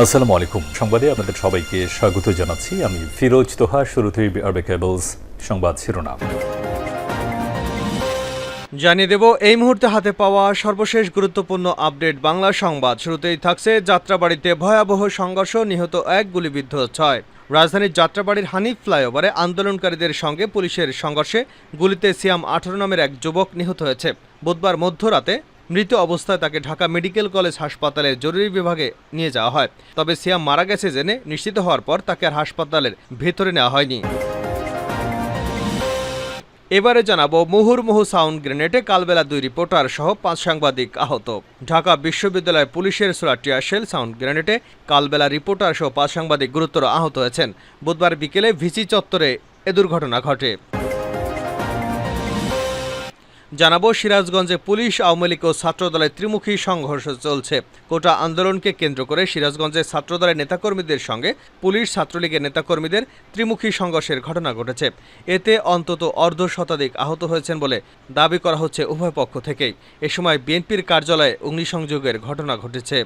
আসসালামু আলাইকুম। সংবাদে আপনাদের সবাইকে স্বাগত জানাচ্ছি। আমি ফিরোজ তোহা, শুরুতেই আরবে কেবলস সংবাদ শিরোনাম। জানিয়ে দেব, এই মুহূর্তে হাতে পাওয়া সর্বশেষ গুরুত্বপূর্ণ আপডেট বাংলা সংবাদ। শুরুতেই থাকছে যাত্রাবাড়িতে ভয়াবহ সংঘর্ষ, নিহত এক গুলিবিদ্ধ ছয়। রাজধানীর যাত্রাবাড়ির হানিফ ফ্লাইওভারে আন্দোলনকারীদের সঙ্গে পুলিশের সংঘর্ষে গুলিতে সিয়াম আঠারো নামের এক যুবক নিহত হয়েছে। বুধবার মধ্যরাতে মৃত অবস্থায় তাকে ঢাকা মেডিকেল কলেজ হাসপাতালে জরুরি বিভাগে নিয়ে যাওয়া হয়। তবে সিয়াম মারা গেছে জেনে নিশ্চিত হওয়ার পর তাকে আর হাসপাতালের ভেতরে নেওয়া হয়নি। এবারে জানাব মুহুর্মুহু সাউন্ড গ্রেনেডে কালবেলা দুই রিপোর্টার সহ পাঁচ সাংবাদিক আহত। ঢাকা বিশ্ববিদ্যালয় পুলিশের সোলাটিয়া শেল সাউন্ড গ্রেনেডে কালবেলা রিপোর্টার সহ পাঁচ সাংবাদিক গুরুতর আহত হয়েছেন। বুধবার বিকেলে ভিসি চত্বরে এ দুর্ঘটনা ঘটে। জানাব, সিরাজগঞ্জে পুলিশ, আওয়ামী লীগ ও ছাত্রদলের ত্রিমুখী সংঘর্ষ চলছে। কোটা আন্দোলনকে কেন্দ্র করে সিরাজগঞ্জে ছাত্রদলের নেতাকর্মীদের সঙ্গে পুলিশ, ছাত্রলীগের নেতাকর্মীদের ত্রিমুখী সংঘর্ষের ঘটনা ঘটেছে। এতে অন্তত অর্ধ শতাধিক আহত হয়েছেন বলে দাবি করা হচ্ছে উভয় পক্ষ থেকেই। এ সময় বিএনপির কার্যালয়ে অগ্নিসংযোগের ঘটনা ঘটেছে।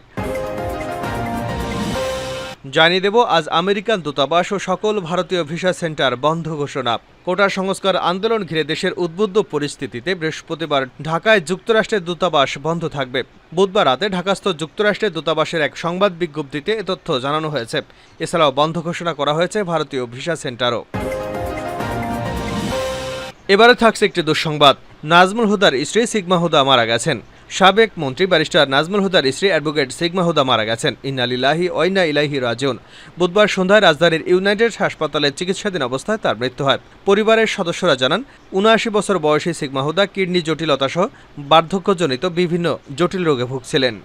জানিয়ে দেব, আজ আমেরিকান দূতাবাস ও সকল ভারতীয় ভিসা সেন্টার বন্ধ ঘোষণা। কোটা সংস্কার আন্দোলন ঘিরে দেশের উদ্বুদ্ধ পরিস্থিতিতে বৃহস্পতিবার ঢাকায় যুক্তরাষ্ট্রের দূতাবাস বন্ধ থাকবে। বুধবার রাতে ঢাকাস্থ যুক্তরাষ্ট্রের দূতাবাসের এক সংবাদ বিজ্ঞপ্তিতে এ তথ্য জানানো হয়েছে। এছাড়াও বন্ধ ঘোষণা করা হয়েছে ভারতীয় ভিসা সেন্টারও। এবারে থাকছে একটি দুঃসংবাদ। নাজমুল হুদার স্ত্রী সিগমা হুদা মারা গেছেন। সাবেক মন্ত্রী ব্যারিস্টার নাজমুল হুদার স্ত্রী অ্যাডভোকেট সিগমা হুদা মারা গেছেন। ইন্নালিল্লাহি ওইনা ইলাহি রাজিউন। বুধবার সন্ধ্যায় রাজধানীর ইউনাইটেড হাসপাতালে চিকিৎসাধীন অবস্থায় তার মৃত্যু হয়। পরিবারের সদস্যরা জানান, উনআশি বছর বয়সী সিগমা হুদা কিডনি জটিলতা সহ বার্ধক্যজনিত বিভিন্ন জটিল রোগে ভুগছিলেন।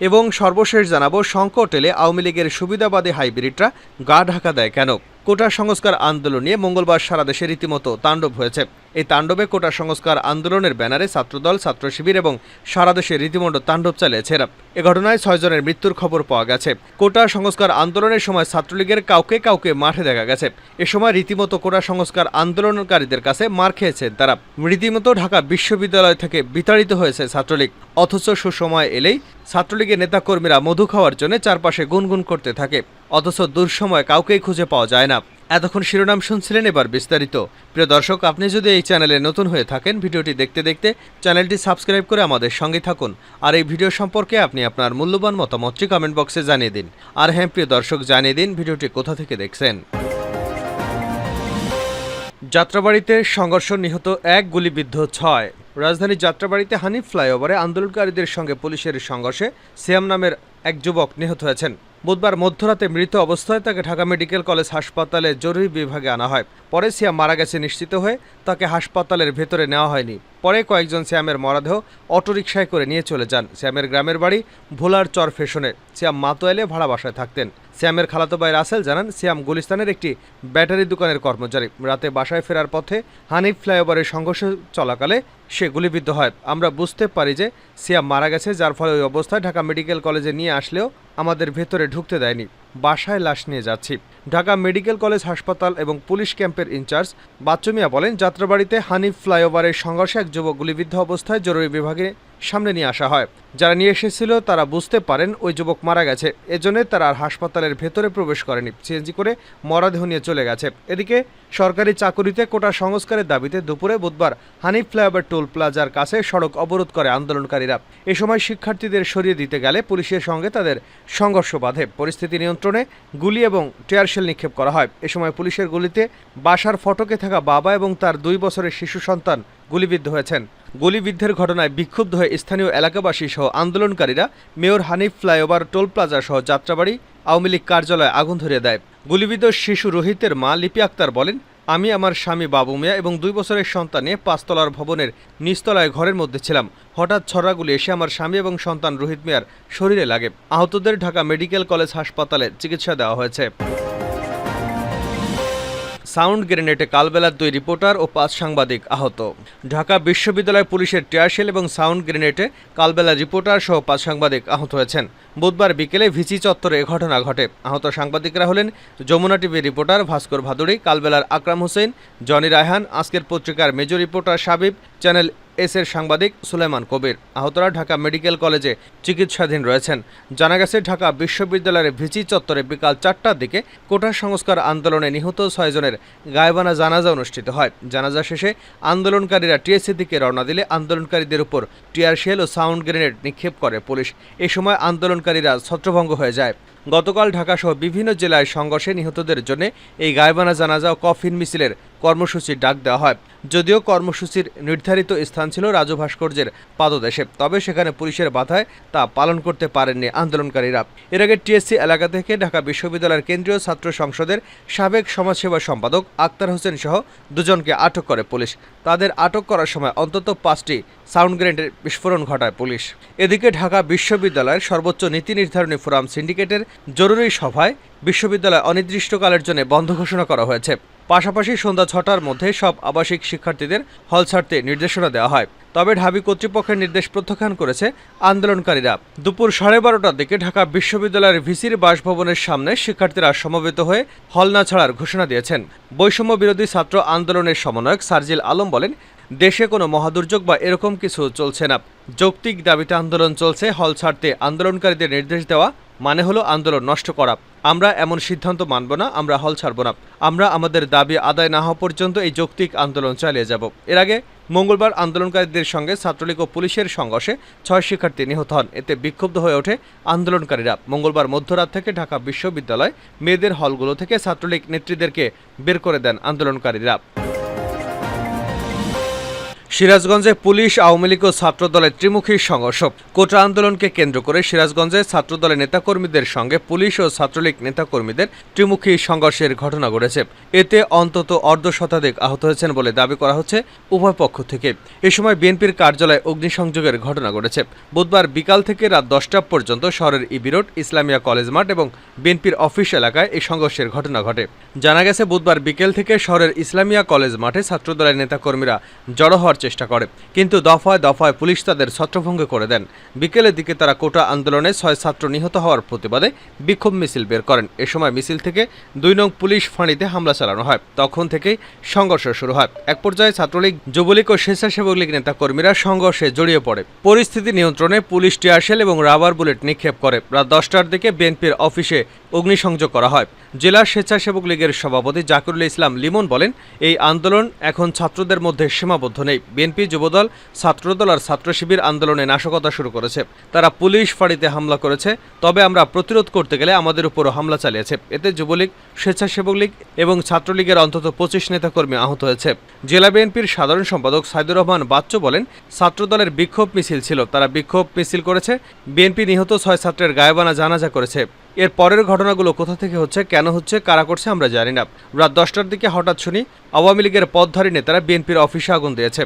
এবং সর্বশেষ জানাব, সংকট এলে আওয়ামী লীগের সুবিধাবাদী হাইব্রিডরা গা ঢাকা দেয় কেন? কোটা সংস্কার আন্দোলন নিয়ে মঙ্গলবার সারা দেশে রীতিমতো তাণ্ডব হয়েছে। এই তাণ্ডবে কোটা সংস্কার আন্দোলনের ব্যানারে ছাত্রদল, ছাত্র শিবির এবং সারা দেশে রীতিমতো তাণ্ডব চালিয়েছে এরা। এ ঘটনায় ছয়জনের মৃত্যুর খবর পাওয়া গেছে। কোটা সংস্কার আন্দোলনের সময় ছাত্রলীগের কাউকে কাউকে মাঠে দেখা গেছে। এ সময় রীতিমতো কোটা সংস্কার আন্দোলনকারীদের কাছে মার খেয়েছেন তারা। রীতিমতো ঢাকা বিশ্ববিদ্যালয় থেকে বিতাড়িত হয়েছে ছাত্রলীগ। অথচ সুসময় এলেই ছাত্রলীগের নেতাকর্মীরা মধু খাওয়ার জন্য চারপাশে গুনগুন করতে থাকে। অথচ দুঃসময় কাউকেই খুঁজে পাওয়া যায় না। এতক্ষণ শিরোনাম শুনছিলেন এবার বিস্তারিত। প্রিয় দর্শক, আপনি যদি এই চ্যানেলে নতুন হয়ে থাকেন, ভিডিওটি দেখতে দেখতে চ্যানেলটি সাবস্ক্রাইব করে আমাদের সঙ্গে থাকুন। আর এই ভিডিও সম্পর্কে আপনি আপনার মূল্যবান মতামতটি কমেন্ট বক্সে জানিয়ে দিন। আর হ্যাঁ প্রিয় দর্শক, জানিয়ে দিন ভিডিওটি কোথা থেকে দেখছেন। যাত্রাবাড়িতে সংঘর্ষ নিহত এক গুলিবিদ্ধ ছয়। রাজধানীর যাত্রাবাড়িতে হানিফ ফ্লাইওভারে আন্দোলনকারীদের সঙ্গে পুলিশের সংঘর্ষে সিয়াম নামের এক যুবক নিহত হয়েছেন। বুধবার মধ্যরাতে মৃত অবস্থায় তাকে ঢাকা মেডিকেল কলেজ হাসপাতালে জরুরি বিভাগে আনা হয়। পরে সিয়া মারা গেছে নিশ্চিত হয়ে তাকে হাসপাতালের ভেতরে নেওয়া হয়নি। পরে কয়েকজন শ্যামের মরাদেহ অটোরিকশায় করে নিয়ে চলে যান। শ্যামের গ্রামের বাড়ি ভোলার চর ফেশনে। শ্যাম মাতোয়ালে ভাড়া বাসায় থাকতেন। শ্যামের খালাতো ভাই রাসেল জানান, শ্যাম গুলিস্তানের একটি ব্যাটারি দোকানের কর্মচারী। রাতে বাসায় ফেরার পথে হানিফ ফ্লাইওভারের সংঘর্ষ চলাকালে সে গুলিবিদ্ধ হয়। আমরা বুঝতে পারি যে সিয়াম মারা গেছে, যার ফলে ওই অবস্থায় ঢাকা মেডিকেল কলেজে নিয়ে আসলেও আমাদের ভেতরে ঢুকতে দেয়নি। বাসায় লাশ নিয়ে যাচ্ছি। ঢাকা মেডিকেল কলেজ হাসপাতাল এবং পুলিশ ক্যাম্পের ইনচার্জ বাচ্চু মিয়া বলেন, যাত্রাবাড়িতে হানিফ ফ্লাইওভারের সংঘর্ষে এক যুবক গুলিবিদ্ধ অবস্থায় জরুরি বিভাগে সামনে নিয়ে আসা হয়। যারা নিয়ে এসেছিল, তারা বুঝতে পারেন ওই যুবক মারা গেছে। এজন্য তারা আর হাসপাতালের ভেতরে প্রবেশ করেনি। সিএনজি করে মরাদেহ নিয়ে চলে গেছে। এদিকে সরকারি চাকুরিতে কোটা সংস্কারের দাবিতে দুপুরে বুধবার হানিফ ফ্লাইওভার টোল প্লাজার কাছে সড়ক অবরোধ করে আন্দোলনকারীরা। এ সময় শিক্ষার্থীদের সরিয়ে দিতে গেলে পুলিশের সঙ্গে তাদের সংঘর্ষ বাধে। পরিস্থিতি নিয়ন্ত্রণে গুলি এবং টিয়ারশেল নিক্ষেপ করা হয়। এ সময় পুলিশের গুলিতে বাসার ফটকে থাকা বাবা এবং তার দুই বছরের শিশু সন্তান গুলিবিদ্ধ হয়েছেন। গুলিবিদ্ধের ঘটনায় বিক্ষুব্ধ হয়ে স্থানীয় এলাকাবাসী সহ আন্দোলনকারীরা mayor Hanif flyover toll plaza সহ যাত্রাবাড়ি, আওয়ামী লীগ কার্যালয়ে আগুন ধরিয়ে দেয়। গুলিবিদ্ধ শিশু রোহিতের মা লিপি আক্তার বলেন, আমি আমার স্বামী বাবু মিয়া এবং দুই বছরের সন্তান নিয়ে পাঁচতলার ভবনের নিচতলায় ঘরের মধ্যে ছিলাম। হঠাৎ ছড়াগুলি এসে আমার স্বামী এবং সন্তান রোহিত মিয়ার শরীরে লাগে। আহতদের ঢাকা মেডিকেল কলেজ হাসপাতালে চিকিৎসা দেওয়া হয়েছে। সাউন্ড গ্রেনেডে কালবেলার দুই রিপোর্টার ও পাঁচ সাংবাদিক আহত। ঢাকা বিশ্ববিদ্যালয় পুলিশের টিয়ারশেল এবং সাউন্ড গ্রেনেডে কালবেলা রিপোর্টার সহ পাঁচ সাংবাদিক আহত হয়েছেন। বুধবার বিকেলে ভিসি চত্বরে এ ঘটনা ঘটে। আহত সাংবাদিকরা হলেন যমুনা টিভির রিপোর্টার ভাস্কর ভাদুড়ি, কালবেলার আকরাম হোসেন, জনি রায়হান, আজকের পত্রিকার major reporter Sabib channel S এর সাংবাদিক সুলেমান কবির। আহতরা ঢাকা মেডিকেল কলেজে চিকিৎসাধীন রয়েছেন। জানা গেছে, ঢাকা বিশ্ববিদ্যালয়ের ভিচি চত্বরে বিকাল চারটার দিকে কোটা সংস্কার আন্দোলনে নিহত ছয়জনের গায়বানা জানাজা অনুষ্ঠিত হয়। জানাজা শেষে আন্দোলনকারীরা টিএসসি দিকে রওনা দিলে আন্দোলনকারীদের উপর টিয়ারশেল ও সাউন্ড গ্রেনেড নিক্ষেপ করে পুলিশ। এ সময় আন্দোলনকারীরা ছত্রভঙ্গ হয়ে যায়। গতকাল ঢাকাসহ বিভিন্ন জেলায় সংঘর্ষে নিহতদের জন্য এই গায়বানা জানাজা ও কফিন মিছিলের কর্মসূচির ডাক দেওয়া হয়। যদিও কর্মসূচির নির্ধারিত স্থান ছিল রাজু ভাস্কর্যের পাদদেশে, তবে সেখানে পুলিশের বাধায় তা পালন করতে পারেননি আন্দোলনকারীরা। এর আগে টিএসসি এলাকা থেকে ঢাকা বিশ্ববিদ্যালয়ের কেন্দ্রীয় ছাত্র সংসদের সাবেক সমাজসেবা সম্পাদক আক্তার হোসেন সহ দুজনকে আটক করে পুলিশ। তাদের আটক করার সময় অন্তত পাঁচটি সাউন্ড গ্রেনেডের বিস্ফোরণ ঘটায় পুলিশ। এদিকে ঢাকা বিশ্ববিদ্যালয়ের সর্বোচ্চ নীতি নির্ধারণী ফোরাম সিন্ডিকেটের জরুরি সভায় বিশ্ববিদ্যালয় অনির্দিষ্টকালের জন্য বন্ধ ঘোষণা করা হয়েছে। পাশাপাশি সন্ধ্যা ছটার মধ্যে সব আবাসিক শিক্ষার্থীদের হল ছাড়তে নির্দেশনা দেওয়া হয়। তবে ঢাবি কর্তৃপক্ষের নির্দেশ প্রত্যাখ্যান করেছে আন্দোলনকারীরা। দুপুর সাড়ে বারোটার দিকে ঢাকা বিশ্ববিদ্যালয়ের ভিসির বাসভবনের সামনে শিক্ষার্থীরা সমবেত হয়ে হল না ছাড়ার ঘোষণা দিয়েছেন। বৈষম্য বিরোধী ছাত্র আন্দোলনের সমন্বয়ক সার্জিল আলম বলেন, দেশে কোনো মহাদুর্যোগ বা এরকম কিছু চলছে না। যৌক্তিক দাবিতে আন্দোলন চলছে, হল ছাড়তে আন্দোলনকারীদের নির্দেশ দেওয়া মানে হলো আন্দোলন নষ্ট করা। আমরা এমন সিদ্ধান্ত মানব না, আমরা হল ছাড়ব না। আমরা আমাদের দাবি আদায় না হওয়া পর্যন্ত এই যৌক্তিক আন্দোলন চালিয়ে যাব। এর আগে মঙ্গলবার আন্দোলনকারীদের সঙ্গে ছাত্রলীগ ও পুলিশের সংঘর্ষে ছয় শিক্ষার্থী নিহত হন। এতে বিক্ষুব্ধ হয়ে ওঠে আন্দোলনকারীরা। মঙ্গলবার মধ্যরাত থেকে ঢাকা বিশ্ববিদ্যালয় মেয়েদের হলগুলো থেকে ছাত্রলীগ নেত্রীদেরকে বের করে দেন আন্দোলনকারীরা। সিরাজগঞ্জে পুলিশ, আওয়ামী লীগ ও ছাত্রদলের ত্রিমুখী সংঘর্ষ। কোটা আন্দোলনকে কেন্দ্র করে সিরাজগঞ্জে ছাত্রদলের নেতাকর্মীদের সঙ্গে পুলিশ ও ছাত্রলীগ নেতাকর্মীদের ত্রিমুখী সংঘর্ষের ঘটনা ঘটেছে। এতে অন্তত অর্ধ শতাধিক আহত হয়েছেন বলে দাবি করা হচ্ছে উভয় পক্ষ থেকে। এ সময় বিএনপির কার্যালয়ে অগ্নিসংযোগের ঘটনা ঘটেছে। বুধবার বিকাল থেকে রাত দশটা পর্যন্ত শহরের ইবি রোড, ইসলামিয়া কলেজ মাঠ এবং বিএনপির অফিস এলাকায় এই সংঘর্ষের ঘটনা ঘটে। জানা গেছে, বুধবার বিকেল থেকে শহরের ইসলামিয়া কলেজ মাঠে ছাত্রদলের নেতাকর্মীরা জড়ো হওয়ার চেষ্টা করে। কিন্তু দফায় দফায় পুলিশ তাদের ছত্রভঙ্গ করে দেন। বিকেলের দিকে তারা কোটা আন্দোলনে ছয় ছাত্র নিহত হওয়ার প্রতিবাদে বিক্ষোভ মিছিল বের করেন। এ সময় মিছিল থেকে দুই নং পুলিশ ফাঁড়িতে হামলা চালানো হয়। তখন থেকেই সংঘর্ষ শুরু হয়। এক পর্যায়ে ছাত্রলীগ, যুবলীগ ও স্বেচ্ছাসেবক লীগ নেতাকর্মীরা সংঘর্ষে জড়িয়ে পড়ে। পরিস্থিতি নিয়ন্ত্রণে পুলিশ টিয়ারশেল এবং রাবার বুলেট নিক্ষেপ করে। রাত দশটার দিকে বিএনপির অফিসে অগ্নিসংযোগ করা হয়। জেলা স্বেচ্ছাসেবক লীগের সভাপতি জাকিরুল ইসলাম লিমন বলেন, এই আন্দোলন এখন ছাত্রদের মধ্যে সীমাবদ্ধ নেই। বিএনপি যুবদল, ছাত্রদল আর ছাত্র শিবির আন্দোলনে নাশকতা শুরু করেছে। তারা পুলিশ ফাঁড়িতে হামলা করেছে। তবে আমরা প্রতিরোধ করতে গেলে আমাদের উপরও হামলা চালিয়েছে। এতে যুবলীগ, স্বেচ্ছাসেবক লীগ এবং ছাত্রলীগের অন্তত পঁচিশ নেতাকর্মী আহত হয়েছে। জেলা বিএনপির সাধারণ সম্পাদক সাইদুর রহমান বাচ্চু বলেন, ছাত্রদলের বিক্ষোভ মিছিল ছিল। তারা বিক্ষোভ মিছিল করেছে। বিএনপি নিহত ছয় ছাত্রের গায়েবানা জানাজা করেছে। এর পরের ঘটনাগুলো কোথা থেকে হচ্ছে, কেন হচ্ছে, কারা করছে আমরা জানি না। রাত দশটার দিকে হঠাৎ শুনি আওয়ামী লীগের পদধারী নেতারা বিএনপির অফিসে আগুন দিয়েছে।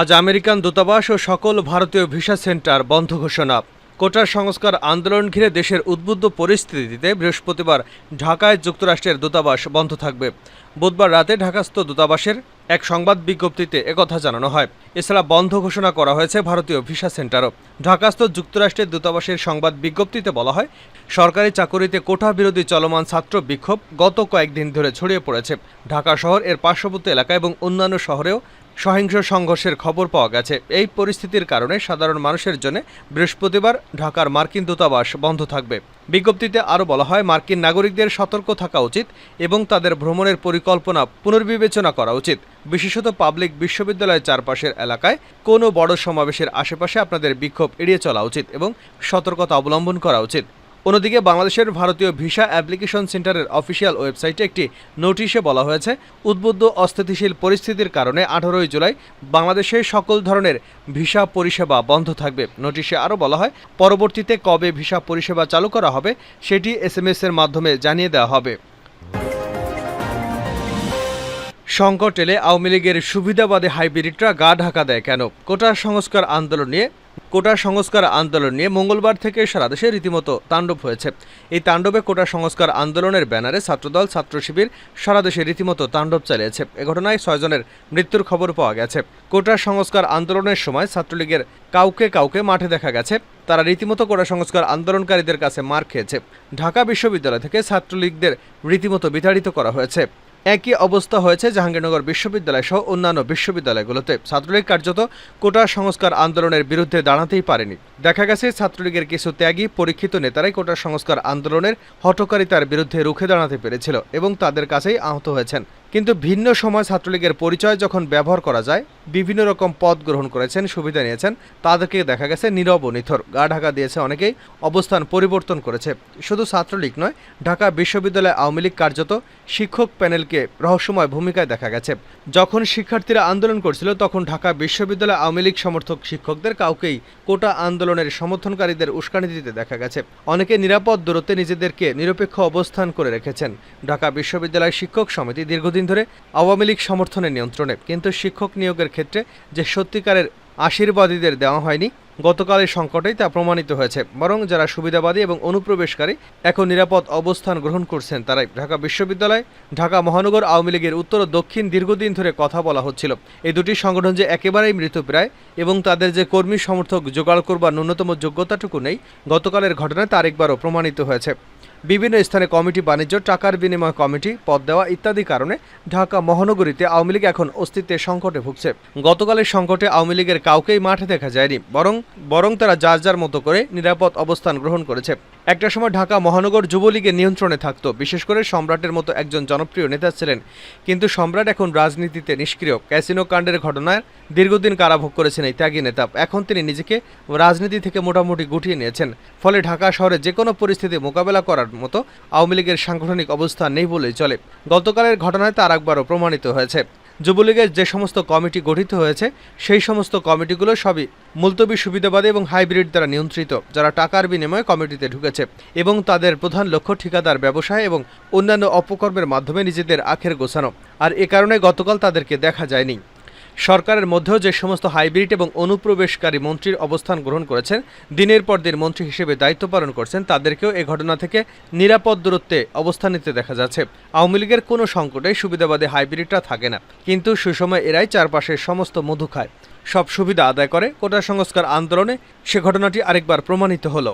আজ আমেরিকান দূতাবাস ও সকল ভারতীয় ভিসা সেন্টার বন্ধ ঘোষণা। কোটার সংস্কার আন্দোলন ঘিরে দেশের উদ্বুদ্ধ পরিস্থিতিতে বৃহস্পতিবার ঢাকায় যুক্তরাষ্ট্রের দূতাবাস বন্ধ থাকবে। বুধবার রাতে ঢাকাস্থ দূতাবাসের এক সংবাদ বিজ্ঞপ্তিতে একথা জানানো হয়। এছাড়া বন্ধ ঘোষণা করা হয়েছে ভারতীয় ভিসা সেন্টারও। ঢাকাস্থ যুক্তরাষ্ট্রের দূতাবাসের সংবাদ বিজ্ঞপ্তিতে বলা হয়, সরকারি চাকুরিতে কোঠা বিরোধী চলমান ছাত্র বিক্ষোভ গত কয়েকদিন ধরে ছড়িয়ে পড়েছে। ঢাকা শহর, এর পার্শ্ববর্তী এলাকা এবং অন্যান্য শহরেও সহিংস সংঘর্ষের খবর পাওয়া গেছে। এই পরিস্থিতির কারণে সাধারণ মানুষের জন্য বৃহস্পতিবার ঢাকার মার্কিন দূতাবাস বন্ধ থাকবে। বিজ্ঞপ্তিতে আরও বলা হয়, মার্কিন নাগরিকদের সতর্ক থাকা উচিত এবং তাদের ভ্রমণের পরিকল্পনা পুনর্বিবেচনা করা উচিত। বিশেষত পাবলিক বিশ্ববিদ্যালয়ের চারপাশের এলাকায় কোনো বড় সমাবেশের আশেপাশে আপনাদের বিক্ষোভ এড়িয়ে চলা উচিত এবং সতর্কতা অবলম্বন করা উচিত। অন্যদিকে বাংলাদেশের ভারতীয় ভিসা অ্যাপ্লিকেশন সেন্টারের অফিসিয়াল ওয়েবসাইটে একটি নোটিশে বলা হয়েছে, উদ্বুদ্ধ অস্থিতিশীল পরিস্থিতির কারণে আঠারোই জুলাই বাংলাদেশে সকল ধরনের ভিসা পরিষেবা বন্ধ থাকবে। নোটিশে আরও বলা হয়, পরবর্তীতে কবে ভিসা পরিষেবা চালু করা হবে সেটি এস এর মাধ্যমে জানিয়ে দেওয়া হবে। সংকট এলে আওয়ামী লীগের সুবিধাবাদী হাইব্রিডরা গা ঢাকা দেয় কেন? কোটা সংস্কার আন্দোলন নিয়ে কোটা সংস্কার আন্দোলন নিয়ে মঙ্গলবার থেকে সারা দেশে রীতিমতো তাণ্ডব হয়েছে। এই তাণ্ডবে কোটা সংস্কার আন্দোলনের ব্যানারে ছাত্রদল, ছাত্র শিবির সারা দেশে রীতিমতো তাণ্ডব চালিয়েছে। এ ঘটনায় ছয়জনের মৃত্যুর খবর পাওয়া গেছে। কোটা সংস্কার আন্দোলনের সময় ছাত্রলীগের কাউকে কাউকে মাঠে দেখা গেছে। তারা রীতিমতো কোটা সংস্কার আন্দোলনকারীদের কাছে মার খেয়েছে। ঢাকা বিশ্ববিদ্যালয় থেকে ছাত্রলীগদের রীতিমতো বিতাড়িত করা হয়েছে। একই অবস্থা হয়েছে জাহাঙ্গীরনগর বিশ্ববিদ্যালয় সহ অন্যান্য বিশ্ববিদ্যালয়গুলোতে। ছাত্রলীগ কার্যত কোটা সংস্কার আন্দোলনের বিরুদ্ধে দাঁড়াতেই পারেনি। দেখা গেছে, ছাত্রলীগের কিছু ত্যাগী পরীক্ষিত নেতারাই কোটা সংস্কার আন্দোলনের হটকারিতার বিরুদ্ধে রুখে দাঁড়াতে পেরেছিল এবং তাদের কাছেই আহত হয়েছেন। কিন্তু ভিন্ন সময় ছাত্রলীগের পরিচয় যখন ব্যবহার করা যায়, বিভিন্ন রকম পদ গ্রহণ করেছেন, সুবিধা নিয়েছেন, তাদেরকে দেখা গেছে নীরব ও নিথর। গা ঢাকা দিয়েছে অনেকেই, অবস্থান পরিবর্তন করেছে। শুধু ছাত্রলীগ নয়, ঢাকা বিশ্ববিদ্যালয় আওয়ামী লীগ কার্যত শিক্ষক প্যানেলকে রহস্যময় ভূমিকায় দেখা গেছে। যখন শিক্ষার্থীরা আন্দোলন করছিল, তখন ঢাকা বিশ্ববিদ্যালয় আওয়ামী লীগ সমর্থক শিক্ষকদের কাউকেই কোটা আন্দোলনের সমর্থনকারীদের উস্কানি দিতে দেখা গেছে। অনেকে নিরাপদ দূরত্বে নিজেদেরকে নিরপেক্ষ অবস্থান করে রেখেছেন। ঢাকা বিশ্ববিদ্যালয় শিক্ষক সমিতি দীর্ঘদিন ধরে আওয়ামী লীগ সমর্থনের নিয়ন্ত্রণে, কিন্তু শিক্ষক নিয়োগের ক্ষেত্রে যে সত্যিকারের আশীর্বাদীদের দেওয়া হয়নি গতকালের সংকটেই তা প্রমাণিত হয়েছে। বরং যারা সুবিধাবাদী এবং অনুপ্রবেশকারী, এখন নিরাপদ অবস্থান গ্রহণ করছেন তারাই। ঢাকা বিশ্ববিদ্যালয়, ঢাকা মহানগর আওয়ামী লীগের উত্তর ও দক্ষিণ দীর্ঘদিন ধরে কথা বলা হচ্ছিল। এই দুটি সংগঠন যে একেবারেই মৃতপ্রায় এবং তাদের যে কর্মী সমর্থক জোগাড় করবার ন্যূনতম যোগ্যতাটুকু নেই, গতকালের ঘটনায় তা আরেকবারও প্রমাণিত হয়েছে। বিভিন্ন স্থানে কমিটি বাণিজ্য, টাকার বিনিময় কমিটি, পদ দেওয়া ইত্যাদি কারণে ঢাকা মহানগরীতে আওয়ামী লীগ এখন অস্তিত্বের সংকটে ভুগছে। গতকালের সংকটে আওয়ামী লীগের কাউকেই মাঠে দেখা যায়নি, বরং বরং তারা যার যার মতো করে নিরাপদ অবস্থান গ্রহণ করেছে। একটা সময় ঢাকা মহানগর যুবলীগের নিয়ন্ত্রণে থাকতো, বিশেষ করে সম্রাটের মতো একজন জনপ্রিয় নেতা ছিলেন। কিন্তু সম্রাট এখন রাজনীতিতে নিষ্ক্রিয়। ক্যাসিনো কাণ্ডের ঘটনায় দীর্ঘদিন কারাভোগ করেছেন এই ত্যাগী নেতা। এখন তিনি নিজেকে রাজনীতি থেকে মোটামুটি গুটিয়ে নিয়েছেন। ফলে ঢাকা শহরে যে কোনো পরিস্থিতি মোকাবেলা করার মতো আওয়ামী লীগের সাংগঠনিক অবস্থান নেই বলেই চলে। গতকালের ঘটনায় তার একবারও প্রমাণিত হয়েছে। যুবলীগের যে সমস্ত কমিটি গঠিত হয়েছে, সেই সমস্ত কমিটিগুলো সবই মুলতবি সুবিধাবাদী এবং হাইব্রিড দ্বারা নিয়ন্ত্রিত, যারা টাকার বিনিময়ে কমিটিতে ঢুকেছে এবং তাদের প্রধান লক্ষ্য ঠিকাদার ব্যবসায় এবং অন্যান্য অপকর্মের মাধ্যমে নিজেদের আখের গোছানো। আর এ কারণে গতকাল তাদেরকে দেখা যায়নি। সরকারের মধ্যেও যে সমস্ত হাইব্রিড এবং অনুপ্রবেশকারী মন্ত্রীর অবস্থান গ্রহণ করেছেন, দিনের পর দিন মন্ত্রী হিসেবে দায়িত্ব পালন করছেন, তাদেরকেও এ ঘটনা থেকে নিরাপদ দূরত্বে অবস্থান নিতে দেখা যাচ্ছে। আওয়ামী লীগের কোনো সংকটে সুবিধাবাদী হাইব্রিডটা থাকে না, কিন্তু সুসময় এরাই চারপাশের সমস্ত মধু খায়। সব সুবিধা আদায় করে, কোটা সংস্কার আন্দোলনে সে ঘটনাটি আরেকবার প্রমাণিত হলো।